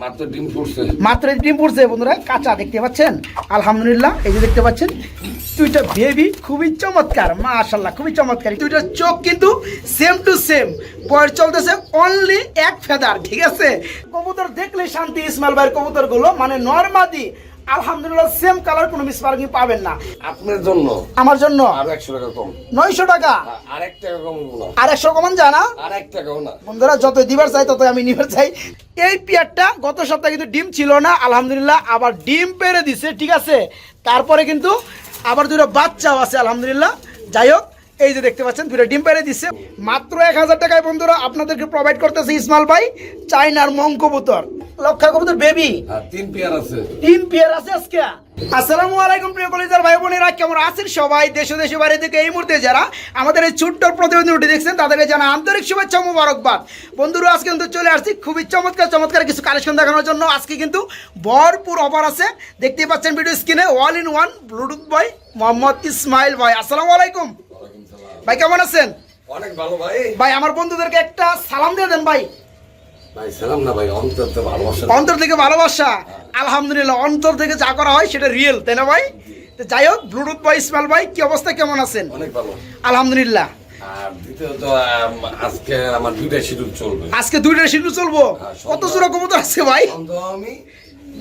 মাত্র ডিম বন্ধুরা, কাঁচা দেখতে পাচ্ছেন? আলহামদুলিল্লাহ, এই যে দেখতে পাচ্ছেন বেবি খুবই চমৎকার মাশাল্লাহ খুবই চমৎকার। তুইটার চোখ কিন্তু সেম টু সেম বয়স চলতেছে অনলি এক ফেদার ঠিক আছে? কবুতর দেখলে শান্তি, ইসমাইল ভাইয়ের কবুতরগুলো মানে নর্মাদি আলহামদুলিল্লাহ সেম কালার কোনো মিসমার্কিং পাবেন না। আপনার জন্য? আমার জন্য? আর একশো টাকা কম। নয়শো টাকা? আর এক টাকা কম না। আর একশো কমান জানা আর এক টাকাও না। বন্ধুরা যত দিবার চাই তত আমি নিবার চাই। এই পেয়ারটা গত সপ্তাহে কিন্তু ডিম ছিল না আলহামদুলিল্লাহ আবার ডিম পেরে দিছে ঠিক আছে? তারপরে কিন্তু আবার দুটো বাচ্চাও আছে আলহামদুলিল্লাহ। যাই হোক এই যে দেখতে পাচ্ছেন দুটো ডিম পেরে দিচ্ছে মাত্র এক হাজার টাকায় বন্ধুরা আপনাদেরকে প্রোভাইড করতেছে ইসমাল ভাই চাইনার মং কবুতর। লক্ষা কবুতর বেবি তিন পেয়ার আছে। তিন পেয়ার আছে আজকে। আসসালামু আলাইকুম প্রিয় কলেজার ভাই বোনেরা কেমন আছেন সবাই? দেশ ও দেশে বাইরে থেকে এই মুহূর্তে যারা আমাদের এই ছোট্ট প্রতিবেদনটি দেখছেন তাদেরকে জানা আন্তরিক শুভেচ্ছা ও মুবারকবাদ। বন্ধুরা আজকে কিন্তু চলে আসছি খুবই চমৎকার চমৎকার কিছু কালেকশন দেখানোর জন্য। আজকে কিন্তু ভরপুর অফার আছে। দেখতেই পাচ্ছেন ভিডিও স্ক্রিনে all in one Bluetooth boy Mohammad Ismail ভাই। আসসালামু আলাইকুম। ভাই কেমন আছেন? অনেক ভালো ভাই। ভাই আমার বন্ধুদেরকে একটা সালাম দিয়ে দেন ভাই। ভাই সালাম না ভাই অন্তর তো ভালোবাসা। অন্তর থেকে ভালোবাসা। আলহামদুলিল্লাহ অন্তর থেকে যা করা হয় সেটা রিয়েল তাই না ভাই? তো যাই হোক ব্লুটুথ ভাই ইসমাইল ভাই কি অবস্থা কেমন আছেন? অনেক ভালো। আলহামদুলিল্লাহ। আর দ্বিতীয়ত আজকে আমার দুইটা শিডিউল চলবে। আজকে দুইটা শিডিউল চলবো? হ্যাঁ, কত জোড়া কবুতর আছে ভাই? আমি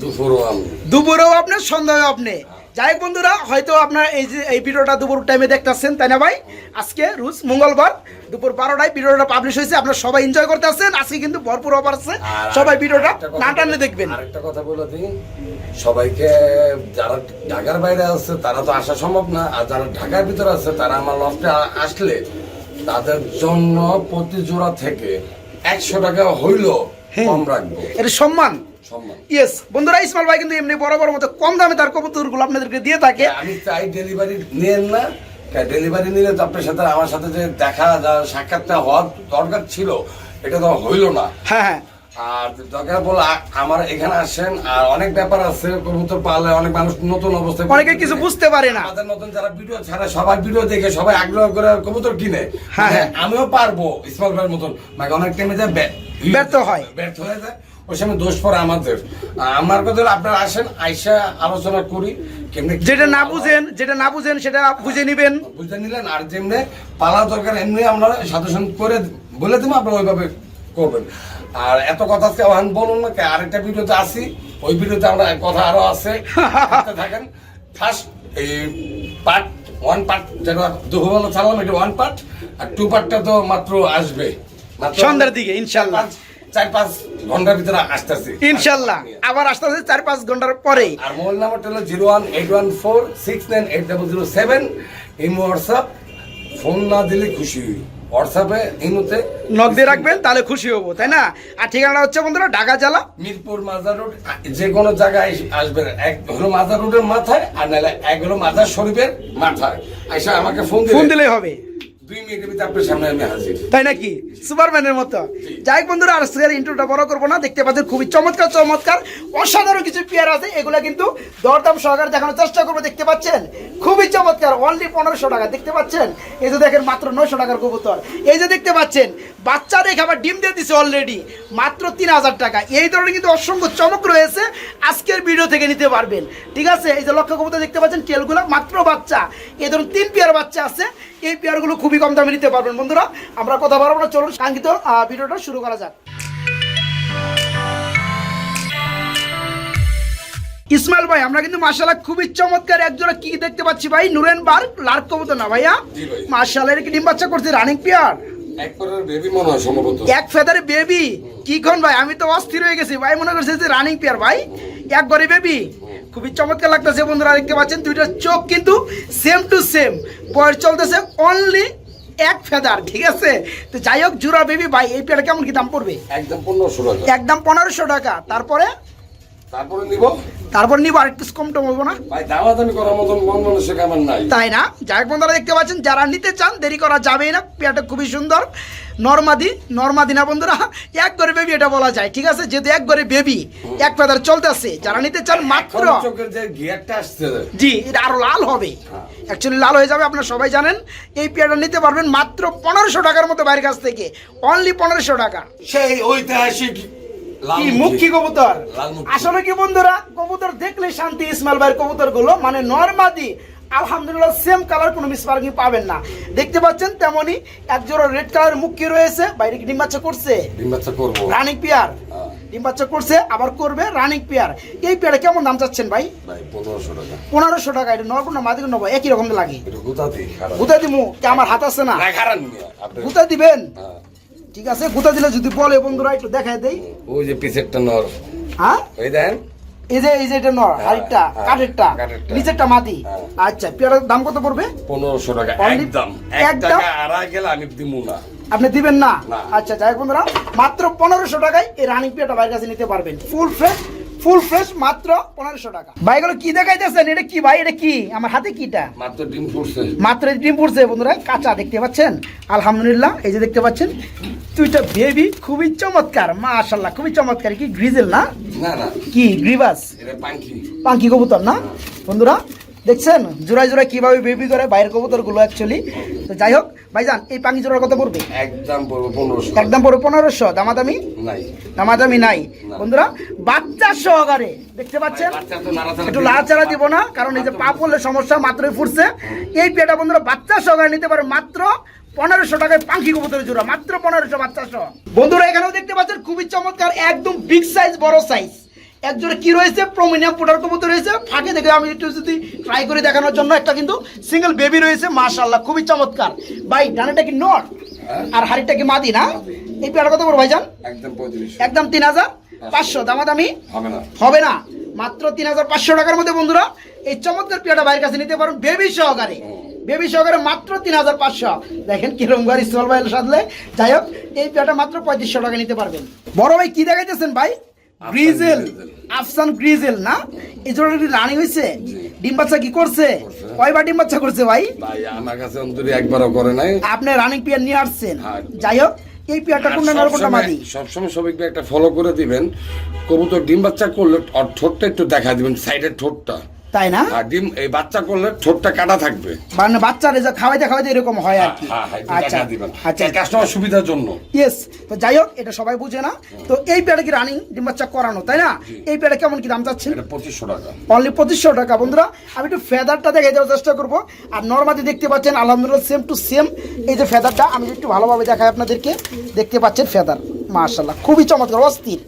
দুপুরও আমি। দুপুরেও সন্ধ্যায় আপনি। যাই হোক বন্ধুরা হয়তো আপনার এই যে এই ভিডিওটা দুপুর টাইমে দেখতেছেন তাই না ভাই? আজকে রোজ মঙ্গলবার দুপুর বারোটায় ভিডিওটা পাবলিশ হয়েছে আপনারা সবাই এনজয় করতে আসছেন আজকে কিন্তু ভরপুর অফার আছে। সবাই ভিডিওটা না টানলে দেখবেন। আরেকটা কথা বলে দিই সবাইকে যারা ঢাকার বাইরে আছে তারা তো আসা সম্ভব না আর যারা ঢাকার ভিতরে আছে তারা আমার লফটে আসলে তাদের জন্য প্রতি জোড়া থেকে একশো টাকা হইল হ্যাঁ। কম রাখব। এটা সম্মান। ইয়েস বন্ধুরা ইসমাইল ভাই কিন্তু এমনি বড় বড় মতো কম দামে তার কবুতরগুলো আপনাদেরকে দিয়ে থাকে। আমি চাই ডেলিভারি নেন না ডেলিভারি নিলে আপনার সাথে আমার সাথে যে দেখা যা সাক্ষাৎটা হওয়ার দরকার ছিল এটা তো হইল না। হ্যাঁ হ্যাঁ। আর দরকার বলে আমার এখানে আসেন আর অনেক ব্যাপার আছে কবুতর পালে অনেক মানুষ নতুন অবস্থায় অনেকে কিছু বুঝতে পারে না। আমাদের নতুন যারা ভিডিও ছাড়া সবাই ভিডিও দেখে সবাই আগ্রহ করে কবুতর কিনে। হ্যাঁ, হ্যাঁ। আমিও পারব ইসমাল ভাইয়ের মতন। মানে অনেক টাইমে যায় ব্যা- ব্যর্থ হয়। ব্যর্থ হয়ে যায়। ওই সময় দোষ পড়ে আমাদের। আমার কথা আপনারা আসেন আইসা আলোচনা করি কেমনে যেটা না বুঝেন যেটা না বুঝেন সেটা বুঝে নিবেন। বুঝতে নিলেন আর যেমনি পালা দরকার এমনি আমরা সাজেশন করে বলে দিব আপনারা ওইভাবে করবেন। আর এত কথা আজকে বলুন না আরেকটা ভিডিওতে আসি ওই ভিডিওতে আমরা কথা আরও আছে থাকেন। ফার্স্ট এই পার্ট ওয়ান পার্ট যেটা চালাম এটা ওয়ান পার্ট আর টু পার্টটা তো মাত্র আসবে। সন্ধ্যার দিকে, ইনশাল্লাহ। চার পাঁচ- ঘণ্টার ভিতরে আসতেছি। ইনশাল্লাহ। আবার আসতে আসতে চার পাঁচ ঘণ্টার পরেই। আর মোবাইল নাম্বারটা হলো zero one eight one four six nine eight double zero seven. Imo WhatsApp phone না দিলে খুশি হই। হোয়াটসঅ্যাপে ইমোতে নখ দিয়ে রাখবেন তাহলে খুশি হব তাই না? আর ঠিকানা হচ্ছে বন্ধুরা ঢাকা জেলা। মিরপুর মাজার রোড যে কোনো জায়গায় আসবেন এক হলো মাজার রোডের মাথায় আর নাহলে এক হলো মাজার শরীফের মাথায়। আইসা আমাকে ফোন ফোন দিলেই হবে। তাই নাকি? সুপারম্যানের মতো। যাই বন্ধুরা আর ইন্ট্রোটা বড় করব না। দেখতে পাচ্ছেন খুবই চমৎকার চমৎকার অসাধারণ কিছু পেয়ার আছে। এগুলা কিন্তু দরদাম সহকারে দেখানোর চেষ্টা করব দেখতে পাচ্ছেন? খুবই চমৎকার অনলি পনেরোশো টাকা দেখতে পাচ্ছেন? এই যে দেখেন মাত্র নয়শো টাকার কবুতর। এই যে দেখতে পাচ্ছেন বাচ্চা রেখে আবার ডিম দিয়ে দিছে অলরেডি মাত্র তিন হাজার টাকা। এই ধরনের কিন্তু অসংখ্য চমক রয়েছে। আজকের ভিডিও থেকে নিতে পারবেন। ঠিক আছে? এই যে লক্ষ্য কবুতর দেখতে পাচ্ছেন টেলগুলো মাত্র বাচ্চা। এই ধরুন তিন পেয়ার বাচ্চা আছে। এই পেয়ারগুলো খুবই কম দামে নিতে পারবেন বন্ধুরা। আমরা কথা বলব না চলুন কাঙ্ক্ষিত ভিডিওটা শুরু করা যাক। ইসমাইল ভাই আমরা কিন্তু মার্শাল্লাহ খুবই চমৎকার একজোড়া কি দেখতে পাচ্ছি ভাই? নুরেন বার লার্ক কবুতর না ভাইয়া? মার্শাল্লাহ এর কি ডিম বাচ্চা করছে? Running pair? এক ফেদারে বেবি কি ভাই আমি তো অস্থির হয়ে গেছি। ভাই মনে করছে যে রানিং পেয়ার ভাই। এক ঘরে বেবি খুবই চমৎকার লাগতেছে বন্ধুরা দেখতে পাচ্ছেন দুইটা চোখ কিন্তু সেম টু সেম বয়স চলতেছে অনলি এক ফেদার ঠিক আছে? তো যাই হোক জুরা বেবি ভাই এই পেয়ারটা কেমন কি দাম পড়বে? একদম পনেরোশো টাকা। একদম পনেরোশো টাকা। তারপরে তারপরে নিব। তারপর নিবো আরেকটু কম টম হব না? ভাই দামাদামি করার মতন মন মানুষের আমার নাই। তাই না? যাই হোক বন্ধুরা দেখতে পাচ্ছেন যারা নিতে চান দেরি করা যাবেই না। পেয়ারটা খুবই সুন্দর। নর্মাদি নর্মাদি না বন্ধুরা এক করে বেবি এটা বলা যায়। ঠিক আছে? যেহেতু এক করে বেবি এক ফেদার চলতেছে যারা নিতে চান মাত্র চোখের যে গিয়ারটা আসছে জি এটা আরও লাল হবে। অ্যাকচুয়ালি লাল হয়ে যাবে আপনারা সবাই জানেন। এই পেয়ারটা নিতে পারবেন মাত্র পনেরোশো টাকার মতো বাইরের কাছ থেকে। অনলি পনেরোশো টাকা। সেই ঐতিহাসিক কি মুখী। কবুতর? আসলে কি বন্ধুরা কবুতর দেখলে শান্তি ইসমাইল ভাইয়ের কবুতরগুলো মানে নর্মাদি আলহামদুলিল্লাহ সেম কালার কোনো পাবেন না। দেখতে পাচ্ছেন তেমনি এক জোড়া রেড কালার মুখী রয়েছে? বাইরে কি ডিম বাচ্চা করছে? ডিম বাচ্চা করব। রানিক পিয়ার হ্যাঁ। ডিম বাচ্চা করছে আবার করবে রানিক পিয়ার এই পেয়ারে কেমন দাম চাচ্ছেন ভাই? পনেরোশো টাকা। পনেরোশো টাকা এটা নরবো না মাদিকে নেব একই রকম লাগে। গুতা দিমু আমার হাত আছে না? গুতা দিবেন? হ্যাঁ। ঠিক আছে কোথায় দিলে যদি বলে বন্ধুরা একটু দেখাই দেই। ওই যে পিসেরটা নর। হ্যাঁ? ওই দেন এই যে এই যে এটা নর হাইটটা হ্যাঁ, কাঠেরটা। নিচেরটা মাটি। হ্যাঁ। আচ্ছা পেয়ারার দাম কত পড়বে? পনেরোশো টাকা একদম। এক একদম? আড়াই গেলে আমি দিব না। আপনি দিবেন না। আচ্ছা যাই বন্ধুরা মাত্র পনেরোশো টাকায় এই রানিং পেয়ারটা বাইরের কাছে নিতে পারবেন। ফুল ফ্রেশ ফুল ফ্রেশ মাত্র পনেরোশো টাকা। ভাইগুলো কি দেখাইতেছেন? এটা কি ভাই? এটা কি? আমার হাতে কিটা? মাত্র ডিম ফুটছে। মাত্র ডিম পড়ছে বন্ধুরা। কাঁচা দেখতে পাচ্ছেন? আলহামদুলিল্লাহ এই যে দেখতে পাচ্ছেন দুইটা বেবি খুবই চমৎকার মাশাল্লাহ খুবই চমৎকার। কি গ্রিজেল না? না না। কি গ্রিবাস এটা পাঙ্কি পাঙ্কি কবুতর না? বন্ধুরা দেখছেন? জোড়ায় জোড়ায় কীভাবে বেবি করে বাইরের কবুতরগুলো অ্যাকচুয়ালি তো যাই হোক ভাইজান এই পাঙ্কি জোড়ার কত পড়বে একদম পড়ব পনেরোশো। একদম পড়বে পনেরোশো। দামাদামি? নাই। দামাদামি নাই। বন্ধুরা বাচ্চা সহকারে দেখতে পাচ্ছেন? বাচ্চা তো নাড়াচাড়া একটু। লাড়াচাড়া দিব না কারণ এই যে পা পড়লে সমস্যা মাত্রই ফুটছে। এই পেটা বন্ধুরা বাচ্চা সহকারে নিতে পারে মাত্র পনেরোশো টাকায় পাখি কবুতরের জোড়া। মাত্র পনেরোশো বাচ্চা সহ। বন্ধুরা এখানেও দেখতে পাচ্ছেন খুবই চমৎকার একদম বিগ সাইজ বড় সাইজ এক জোড়া কি রয়েছে? প্রমিনিয়াম পোটার কবুতর রয়েছে। ফাঁকে দেখে আমি একটু যদি ট্রাই করে দেখানোর জন্য একটা কিন্তু সিঙ্গেল বেবি রয়েছে মাশাল্লাহ খুবই চমৎকার। ভাই ডানাটা কি নট? আর হাড়িটা কি মাদি না? এই পেয়ার কত বড় ভাইজান? একদম একদম তিন হাজার পাঁচশো। দামাদামি? হবে না। হবে না। মাত্র তিন হাজার পাঁচশো টাকার মধ্যে বন্ধুরা এই চমৎকার পেয়াটা বাইরের কাছে নিতে পারুন বেবি সহকারে। বেবি সহকারে মাত্র তিন হাজার পাঁচশো। দেখেন কিরম গাড়ি সোল ভাই সাজলে। যাই হোক এই পেয়াটা মাত্র পঁয়ত্রিশশো টাকা নিতে পারবেন। বড় ভাই কি দেখাইতেছেন ভাই? গ্রিজেল। আফসান গ্রিজেল না? এই জন্য রানি হয়েছে। ডিম বাচ্চা কি করছে। কয়বার ডিম বাচ্চা করছে ভাই? ভাই আমার কাছে অন্তরি একবারও করে নাই। আপনি রানিং পেয়ার নিয়ে আসছেন। হ্যাঁ। যাই হোক এই পেয়ারটা কোনটা নর কোনটা মাদি? সবসময় সবাইকে একটা ফলো করে দিবেন। কবুতর ডিম বাচ্চা করলে ঠোঁটটা একটু দেখা দিবেন সাইডের ঠোঁটটা। তাই না? আর ডিম এই বাচ্চা করলে ঠোঁটটা কাটা থাকবে। মানে বাচ্চারা যে খাওয়াইতে খাওয়াইতে এরকম হয় আর কি। হ্যাঁ হ্যাঁ আচ্ছা আচ্ছা। কাস্টমার সুবিধার জন্য। ইয়েস তো যাই হোক এটা সবাই বুঝে না। তো এই পেয়ারে কি রানিং ডিম বাচ্চা করানো তাই না? এই পেয়ারে কেমন কি দাম চাচ্ছেন? এটা পঁচিশশো টাকা। অনলি পঁচিশশো টাকা বন্ধুরা। আমি একটু ফেদারটা দেখে দেওয়ার চেষ্টা করব। আর নর্মালি দেখতে পাচ্ছেন আলহামদুলিল্লাহ সেম টু সেম এই যে ফেদারটা আমি একটু ভালোভাবে দেখাই আপনাদেরকে। দেখতে পাচ্ছেন ফেদার মার্শাল্লাহ খুবই চমৎকার অস্থির।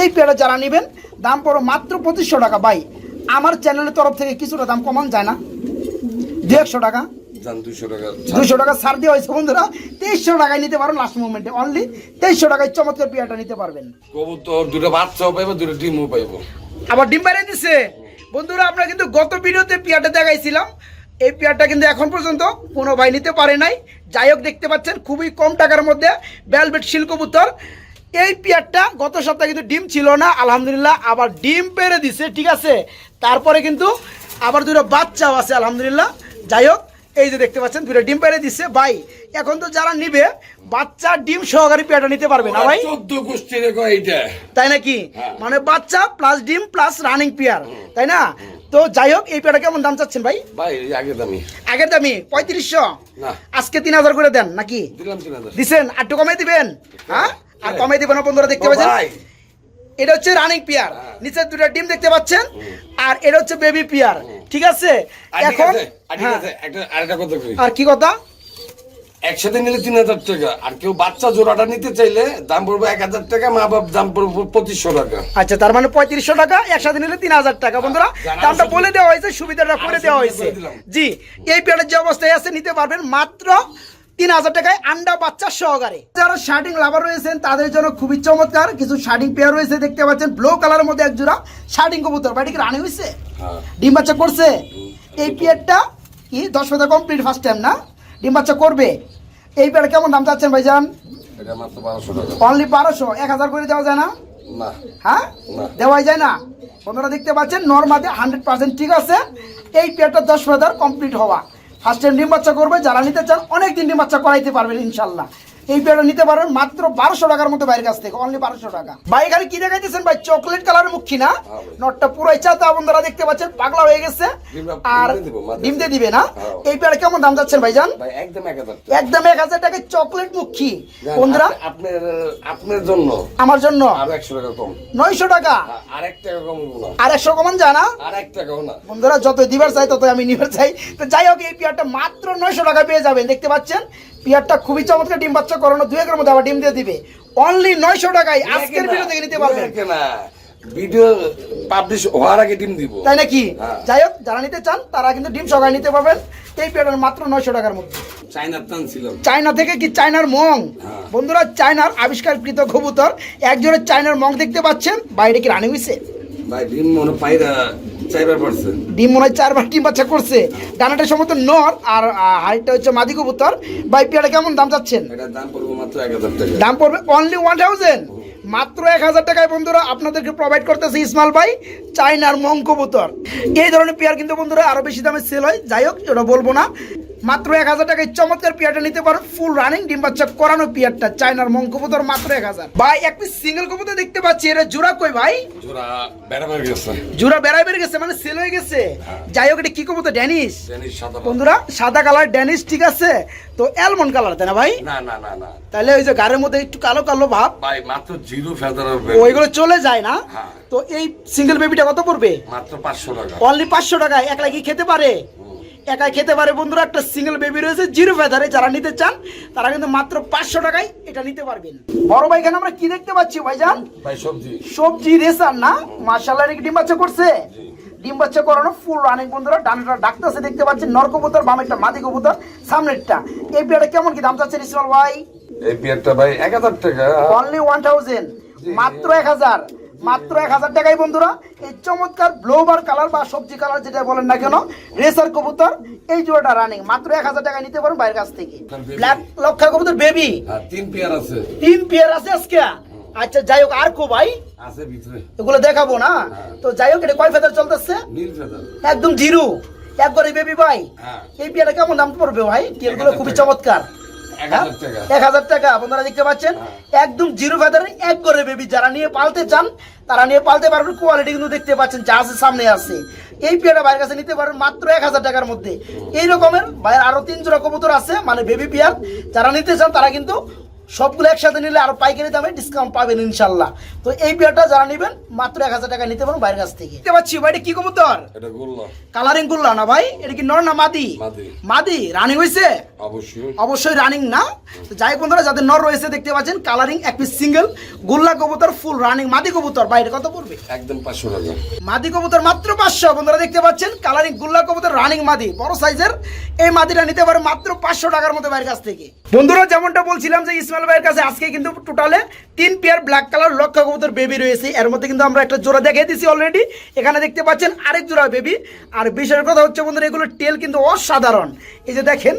এই পেয়ারে যারা নেবেন দাম পড়ো মাত্র পঁচিশশো টাকা ভাই। আমার চ্যানেলের তরফ থেকে কিছুটা দাম কমান যায় না। দু একশো টাকা দুশো টাকা ছাড় দেওয়া হয়েছে বন্ধুরা। তেইশশো টাকায় নিতে পারেন লাস্ট মোমেন্টে অনলি তেইশশো টাকায় চমৎকার পেয়ারটা নিতে পারবেন। কবুতর দুটো বাচ্চাও পাইবো দুটো ডিমও পাইবো। আবার ডিম বাইরে দিচ্ছে বন্ধুরা আমরা কিন্তু গত ভিডিওতে পেয়ারটা দেখাইছিলাম। এই পেয়ারটা কিন্তু এখন পর্যন্ত কোনো ভাই নিতে পারে নাই। যাই হোক দেখতে পাচ্ছেন খুবই কম টাকার মধ্যে বেলভেট শিল কবুতর। এই পেয়ারটা গত সপ্তাহে কিন্তু ডিম ছিল না আলহামদুলিল্লাহ। আবার ডিম পেরে দিছে ঠিক আছে? তারপরে কিন্তু আবার দুটো বাচ্চাও আছে আলহামদুলিল্লাহ। যাই হোক এই যে দেখতে পাচ্ছেন দুটো ডিম পেরে দিচ্ছে ভাই এখন তো যারা নিবে বাচ্চা ডিম সহকারী পেয়ারটা নিতে পারবে না ভাই? চোদ্দ গোষ্ঠী এইটা তাই নাকি? হ্যাঁ। মানে বাচ্চা প্লাস ডিম প্লাস রানিং পেয়ার তাই না? তো যাই হোক এই পেয়ারটা কেমন দাম চাচ্ছেন ভাই? ভাই এই দামি। আগের দামি? পঁয়ত্রিশশো? আজকে তিন হাজার করে দেন নাকি? দিছেন? আর একটু কমাই দিবেন হ্যাঁ? আর কমাই দিবেন না বন্ধুরা দেখতে পাচ্ছেন? ভাই। এটা হচ্ছে রানিং পেয়ার। নিচের দুটো ডিম দেখতে পাচ্ছেন আর এটা হচ্ছে বেবি পেয়ার ঠিক আছে? এখন হ্যাঁ। আর কি কথা? একসাথে নিলে তিন হাজার টাকা আর কেউ বাচ্চা জোড়াটা নিতে চাইলে দাম পড়বে এক হাজার টাকা মা বাপ দাম পড়বে পঁচিশশো টাকা। আচ্ছা তার মানে পঁয়ত্রিশশো টাকা একসাথে নিলে তিন হাজার টাকা। বন্ধুরা দামটা বলে দেওয়া হয়েছে সুবিধাটা করে দেওয়া হয়েছে। জি এই পেয়ারের যে অবস্থায় আছে নিতে পারবেন মাত্র তিন হাজার টাকায় আন্ডা বাচ্চা সহকারে। যারা শার্টিং লাভার রয়েছেন তাদের জন্য খুবই চমৎকার। কিছু শার্টিং পেয়ার রয়েছে দেখতে পাচ্ছেন ব্লু কালারের মধ্যে এক জোড়া শার্টিং কবুতর। বাড়ি কি রানি হয়েছে হ্যাঁ। ডিম বাচ্চা করছে? এই পেয়ারটা কি? দশ পাতা কমপ্লিট ফার্স্ট টাইম না? ডিম বাচ্চা করবে? এই পেয়ার কেমন দাম চাচ্ছেন ভাইজান? অনলি বারোশো এক হাজার করে দেওয়া যায় না? না। হ্যাঁ? দেওয়াই যায় না? বন্ধুরা দেখতে পাচ্ছেন নর্মাদে হান্ড্রেড পার্সেন্ট ঠিক আছে। এই পেয়ারটা দশ হাজার কমপ্লিট হওয়া। ফার্স্ট টাইম ডিম বাচ্চা করবে, যারা নিতে চান অনেক দিন ডিম বাচ্চা করাইতে পারবেন ইনশাল্লাহ। এই পেয়ারটা নিতে পারেন মাত্র বারোশো টাকার মতো বাইরের কাছ থেকে অনলি বারোশো টাকা। ভাই এখানে কি দেখাইতেছেন ভাই? চকলেট কালার মুখী না? হ্যাঁ। নটটা পুরাই চাতা বন্ধুরা দেখতে পাচ্ছেন পাগলা হয়ে গেছে। আর ডিম দিয়ে দিবো, না? হ্যাঁ। এই পেয়ারটা কেমন দাম যাচ্ছেন ভাইজান? ভাই একদম এক হাজার একদম এক হাজার টাকায় চকলেট মুখী। বন্ধুরা আপনার আপনার জন্য। আমার জন্য। আরও একশো টাকা কম। নয়শো টাকা? আর এক টাকা কম না। আর একশো কমান যায় না? আর এক টাকাও না। বন্ধুরা যত দিবার চাই তত আমি নিবার চাই। তো যাই হোক এই পিয়ারটা মাত্র নয়শো টাকা পেয়ে যাবেন দেখতে পাচ্ছেন? পিয়ারটা খুবই চমৎকার ডিম বাচ্চা করানো দুই একের মধ্যে আবার ডিম দিয়ে দিবে। অনলি নয়শো টাকায় আজকের ভিডিও থেকে নিতে পারবেন। ভিডিও পাবলিশ হওয়ার আগে ডিম দিব। তাই নাকি? হ্যাঁ। যাই হোক যারা নিতে চান তারা কিন্তু ডিম সকালে নিতে পারবেন। এই পিয়ারটার মাত্র নয়শো টাকার মধ্যে। চায়না থেকে কি চায়নার মং? হ্যাঁ। বন্ধুরা চায়নার আবিষ্কারকৃত কবুতর একজনের চায়নার মং দেখতে পাচ্ছেন। বাইরে কি রানি হইছে? ভাই ডিম মনে পাইরা পারছেন ডিম মনে হয় চারবার ডিম বাচ্চা করছে। ডানাটা সম্ভবত নর আর হাইটটা হচ্ছে মাদি কবুতর। ভাই পেয়ারা কেমন দাম চাচ্ছেন? দাম পড়ব মাত্র এক হাজার টাকা। দাম পড়বে অনলি ওয়ান থাউজেন্ড মাত্র এক হাজার টাকায় বন্ধুরা আপনাদেরকে প্রোভাইড করতেছে ইসমাল ভাই চাইনার মঙ্কবুতর কবুতর। এই ধরনের পেয়ার কিন্তু বন্ধুরা আরও বেশি দামে সেল হয়। যাই হোক ওটা বলব না। মাত্র এক হাজার টাকায় চমৎকার পেয়ারটা নিতে পারো। ফুল রানিং ডিম বাচ্চা করানো পেয়ারটা চাইনার মং কবুতর মাত্র এক হাজার। ভাই এক পিস সিঙ্গেল কবুতর দেখতে পাচ্ছি এটা জোড়া কই ভাই? জোড়া বেড়াই বেড়ে গেছে। মানে সেল হয়ে গেছে। যাই হোক এটা কি কবুতর? ড্যানিশ বন্ধুরা সাদা কালার ড্যানিশ ঠিক আছে? তো অ্যালমন্ড কালার তাই না ভাই? না না না না। তাহলে ওই যে গাড়ির মধ্যে একটু কালো কালো ভাব। ভাই মাত্র জিরো ফেদার ওইগুলো চলে যায় না? হ্যাঁ। তো এই সিঙ্গেল বেবিটা কত পড়বে? মাত্র পাঁচশো টাকা। অনলি পাঁচশো টাকায় একলা কি খেতে পারে? একাই খেতে পারে বন্ধুরা একটা সিঙ্গেল বেবি রয়েছে জিরো ফেদারে যারা নিতে চান তারা কিন্তু মাত্র পাঁচশো টাকায় এটা নিতে পারবেন। বড় ভাই এখানে আমরা কি দেখতে পাচ্ছি ভাইজান? ভাই সবজি। সবজি রেসার না? মার্শাল্লাহ ডিম বাচ্চা করছে? ডিম বাচ্চা করানো ফুল রানিং বন্ধুরা ডানাটা ডাকতেছে দেখতে পাচ্ছেন নর কবুতর বামেরটা মাদি কবুতর সামনেরটা। এই পেয়ারটা কেমন কি দাম চাচ্ছে ইসমাল ভাই? এই পেয়ারটা ভাই এক হাজার টাকা। অনলি ওয়ান থাউজেন্ড মাত্র এক হাজার। মাত্র এক হাজার টাকায় বন্ধুরা। এই চমৎকার ব্লোবার কালার বা সবজি কালার যেটা বলেন না কেন রেসার কবুতর এই জোড়াটা রানিং মাত্র এক হাজার টাকায় নিতে পারেন বাইরের কাছ থেকে। ব্ল্যাক লক্ষা কবুতর বেবি হ্যাঁ তিন পেয়ার আছে। তিন পেয়ার আছে আজকে? আচ্ছা যাই হোক আর কো ভাই? আছে ভিতরে। এগুলো দেখাবো না? তো যাই হোক এটা কয় ফেদার চলতেছে? নীল ফেদার একদম জিরো। একবারে বেবি ভাই। হ্যাঁ। এই পেয়ারটা কেমন দাম পড়বে ভাই? টেলগুলো খুবই চমৎকার। এক হ্যাঁ? হাজার টাকা। এক হাজার টাকা আপনারা দেখতে পাচ্ছেন? একদম জিরো ফেদারে এক করে বেবি যারা নিয়ে পালতে চান তারা নিয়ে পালতে পারবেন কোয়ালিটি কিন্তু দেখতে পাচ্ছেন যা আছে সামনে আছে। এই পেয়ারা ভাইয়ের কাছে নিতে পারবেন মাত্র এক হাজার টাকার মধ্যে। এই রকমের ভাইয়ের আরও তিন জোড়া কবুতর আছে মানে বেবি পেয়ার যারা নিতে চান তারা কিন্তু সবগুলো একসাথে নিলে আরও পাইকারি দামে ডিসকাউন্ট পাবেন ইনশাল্লাহ। তো এই পেয়ারটা যারা নেবেন মাত্র এক হাজার টাকা নিতে পারেন বাইরের কাছ থেকে। দেখতে পাচ্ছি ভাই এটা কি কবুতর? এটা গোল্লা। কালারিং করলা না ভাই এটা কি নর না মাদি? মাদি। মাদি রানিং হয়েছে? অবশ্যই। অবশ্যই রানিং না। তো যাই বন্ধুরা যাদের নর রয়েছে দেখতে পাচ্ছেন কালারিং এক পিস সিঙ্গেল গোল্লা কবুতর ফুল রানিং মাদি কবুতর বাইরে কত পড়বে? একদম পাঁচশো টাকা। মাদি কবুতর মাত্র পাঁচশো বন্ধুরা দেখতে পাচ্ছেন কালারিং গুল্লা কবুতর রানিং মাদি। বড় সাইজের এই মাদিটা নিতে পারে মাত্র পাঁচশো টাকার মতো বাইরের কাছ থেকে। বন্ধুরা যেমনটা বলছিলাম যে ইসমাইল ভাইয়ের কাছে আজকে কিন্তু টোটালে তিন পেয়ার ব্ল্যাক কালার লক্ষ কবুতর বেবি রয়েছে। এর মধ্যে কিন্তু আমরা একটা জোড়া দেখিয়ে দিছি অলরেডি এখানে দেখতে পাচ্ছেন আরেক জোড়া বেবি আর বিশেষ কথা হচ্ছে বন্ধুরা এগুলো টেল কিন্তু অসাধারণ। এই যে দেখেন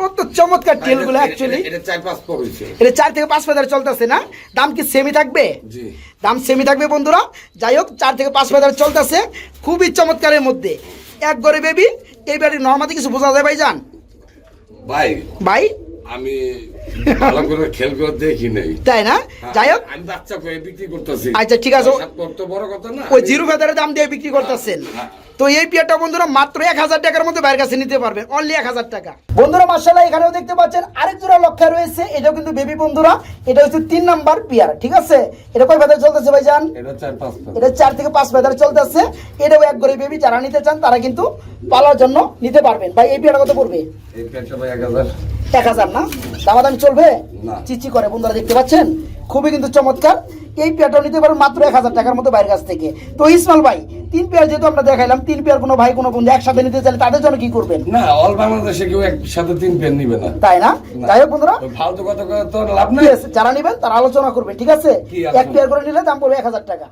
কত চমৎকার টেলগুলো অ্যাকচুয়ালি এটা চার পাঁচ পড়েছে এটা চার থেকে পাঁচ ফেদার চলতেছে না? দাম কি সেমি থাকবে? জি। দাম সেমি থাকবে বন্ধুরা। যাই হোক চার থেকে পাঁচ ফেদার চলতেছে। খুবই চমৎকারের মধ্যে। এক গড়ে বেবি এই বাড়ির নর্মাদি কিছু বোঝা যায় ভাই যান ভাই। ভাই? আমি ভালো করে খেল করে দেখি নাই। তাই না? যাই হোক। আমি বাচ্চা করে বিক্রি করতেছি। আচ্ছা, ঠিক আছে। তো বড় কথা না। ওই জিরো ফেদারের দাম দিয়ে বিক্রি করতেছেন। তো এই পিয়ারটা বন্ধুরা মাত্র এক হাজার টাকার মধ্যে বাইরের কাছে নিতে পারবে। অনলি এক হাজার টাকা। বন্ধুরা মার্শাল্লাহ এখানেও দেখতে পাচ্ছেন আরেক জোড়া লক্ষ্য রয়েছে। এটাও কিন্তু বেবি বন্ধুরা। এটা হচ্ছে তিন নাম্বার পিয়ার ঠিক আছে? এটা কয় ফেদার চলতেছে ভাই যান এটা চার থেকে পাঁচ ফেদার চলতেছে। এটাও এক করে বেবি যারা নিতে চান তারা কিন্তু পালার জন্য নিতে পারবেন। ভাই এই পিয়ারটা কত পড়বে? এই প্যাকটা ভাই এক হাজার। এক হাজার না? দামাদামি চলবে? চিচি করে বন্ধুরা দেখতে পাচ্ছেন? খুবই কিন্তু চমৎকার। এই পেয়ারটা নিতে পারেন মাত্র এক হাজার টাকার মতো বাইরের কাছ থেকে। তো ইসমাল ভাই তিন পেয়ার যেহেতু আমরা দেখাইলাম তিন পেয়ার কোনো ভাই কোনো বন্ধু একসাথে নিতে চাইলে তাদের জন্য কি করবেন? না অল বাংলাদেশে কেউ একসাথে তিন পেন নিবে না। তাই না। যাই হোক বন্ধুরা। ফালতু কথা তো লাভ নাই। যারা নিবেন তারা আলোচনা করবে ঠিক আছে? এক পেয়ার করে নিলে দাম পড়বে এক হাজার টাকা।